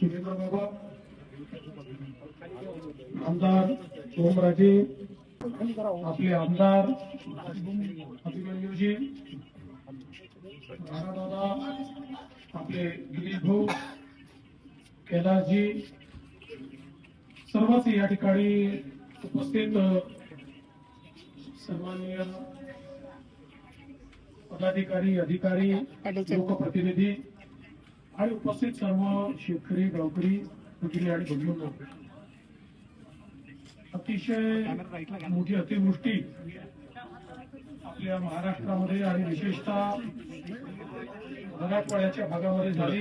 सुरेंद्र बाबा आमदार ओमराजे आपले आमदार अभिमन्यूजी राणादादा आपले गिरीश भाऊ कैलासजी सर्वच या ठिकाणी उपस्थित सन्माननीय पदाधिकारी अधिकारी लोकप्रतिनिधी आणि उपस्थित सर्व शेतकरी गावकरी भगिनी आणि बंधूंनो अतिशय मोठी अतिवृष्टी आपल्या महाराष्ट्रामध्ये आणि विशेषतः मराठवाड्याच्या भागामध्ये झाली.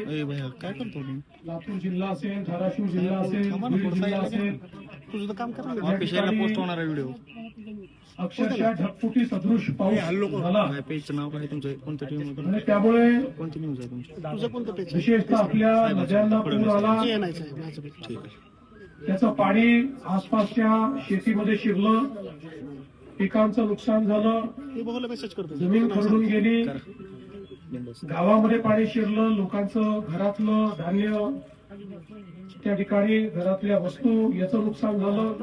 लातूर जिल्हा असेल धाराशिव जिल्हा असेल बीड जिल्हा असेल. काम कर ना. या ऑफिशियलला ठिकाणी पोस्ट होणार आहे व्हिडिओ अक्षरशः ढगफुटी सदृश पाऊस झाला. पेजचं नाव काय तुमचं? कोणतं टीम आणि त्यामुळे कोणती न्यूज आहे तुमची? तुझं कोणतं पेज विशेषतः आपल्या नद्यांना पूर आला. ठीक आहे. त्याचं पाणी आसपासच्या शेतीमध्ये शिरलं. पिकांचं नुकसान झालं. मेसेज करतो. जमीन खरडून गेली. गावामध्ये पाणी शिरलं. लोकांचं घरातलं धान्य त्या ठिकाणी घरातल्या वस्तू याचं नुकसान झालं.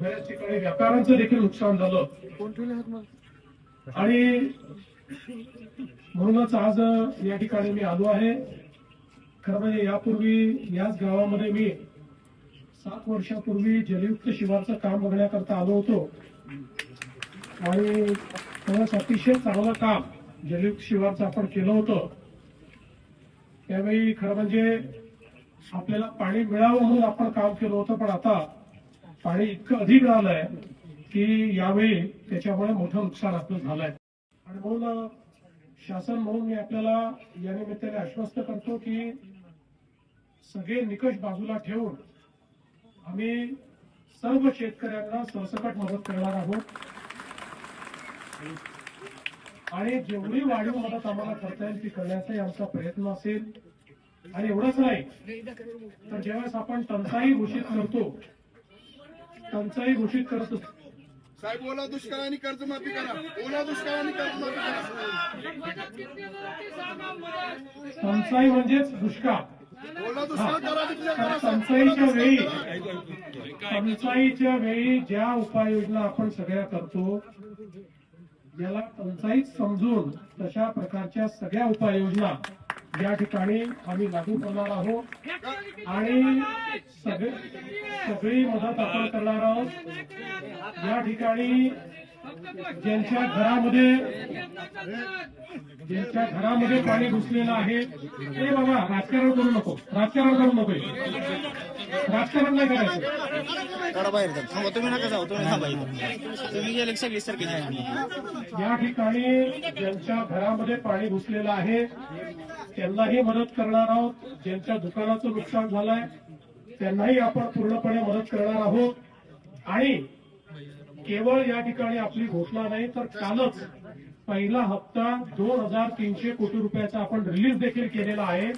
बऱ्याच ठिकाणी व्यापाऱ्यांचं देखील नुकसान झालं. आणि म्हणूनच आज या ठिकाणी मी आलो आहे. खरं म्हणजे यापूर्वी याच गावामध्ये मी सात वर्षापूर्वी जलयुक्त शिवारचं काम बघण्याकरता आलो होतो. आणि खरंच अतिशय चांगलं काम जलयुक्त शिवारचं आपण केलं होतं. त्यावेळी खरं म्हणजे आपल्याला पाणी मिळावं म्हणून आपण काम केलं होतं पण आता पाणी इतकं अधिक आलंय की यावेळी त्याच्यामुळे मोठं नुकसान आपलं झालंय. आणि म्हणून शासन म्हणून मी आपल्याला या निमित्ताने आश्वस्त करतो की सगळे निकष बाजूला ठेवून आम्ही सर्व शेतकऱ्यांना सरसकट मदत करणार आहोत. आणि जेवढी वाढीव मदत आम्हाला करता येईल ती करण्याचाही आमचा प्रयत्न असेल. आणि एवढंच नाही तर ज्यावेळेस आपण टंचाई घोषित करतो टंचाई घोषित करत असतो साहेब ओला दुष्काळाने कर्जमाफी करा. ओला दुष्काळाने कर्जमाफी करा. टंचाई म्हणजेच दुष्काळ. ओला करा टंचाईच्या वेळी टंचाईच्या वेळी ज्या उपाययोजना आपण सगळ्या करतो ज्याला टंचाईच समजून तशा प्रकारच्या सगळ्या उपाययोजना या ठिकाणी आम्ही लागू करणार आहोत आणि सगळे सगळी मदत आपण करणार आहोत. या ठिकाणी ज्यांच्या घरामध्ये ज्यांच्या घरामध्ये पाणी घुसलेलं आहे ते बाबा राजकारण करू नको. राजकारण करू नको. राजकारण नाही करायचं. काढा बाहेर जा. थांबा तुम्ही नका जाऊ तुम्ही थांबा इथं. तुम्ही गेले की सगळे सारखे या ठिकाणी ज्यांच्या घरामध्ये पाणी घुसलेलं आहे त्यांनाही मदत करणार आहोत. ज्यांच्या दुकानाचं नुकसान झालंय त्यांनाही आपण पूर्णपणे मदत करणार आहोत. आणि केवळ या ठिकाणी आपली घोषणा नाही तर कालच पहिला हप्ता दोन हजार तीनशे कोटी रुपयाचा आपण रिलीज देखील केलेला आहे.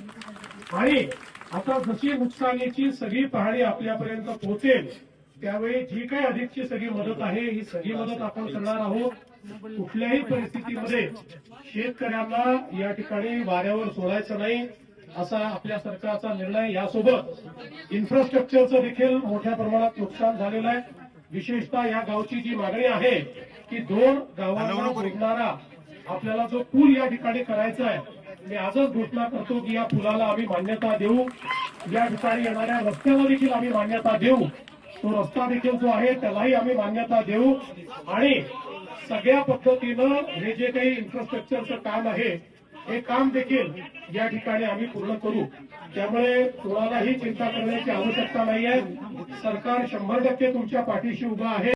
आणि आता जशी नुकसानीची सगळी पाहणी आपल्यापर्यंत पोहोचेल त्यावेळी जी काही अधिकची सगळी मदत आहे. ही सगळी मदत आपण करणार आहोत. कुठल्याही परिस्थितीमध्ये शेतकऱ्यांना या ठिकाणी वाऱ्यावर सोडायचं नाही असा आपल्या सरकारचा निर्णय. यासोबत इन्फ्रास्ट्रक्चरचं देखील मोठ्या प्रमाणात नुकसान झालेलं आहे. विशेषतः या गावची जी मागणी आहे की दोन गावांना जोडणारा आपल्याला जो पूल या ठिकाणी करायचा आहे मी आजच घोषणा करतो की या पुलाला आम्ही मान्यता देऊ. या ठिकाणी येणाऱ्या रस्त्याला देखील आम्ही मान्यता देऊ. तो रस्ता देखील जो आहे त्यालाही आम्ही मान्यता देऊ. आणि सगळ्या पद्धतीनं हे जे काही इन्फ्रास्ट्रक्चरचं काम आहे हे काम देखील या ठिकाणी आम्ही पूर्ण करू. त्यामुळे कोणालाही चिंता करण्याची आवश्यकता नाहीये. सरकार शंभर टक्के तुमच्या पाठीशी उभं आहे.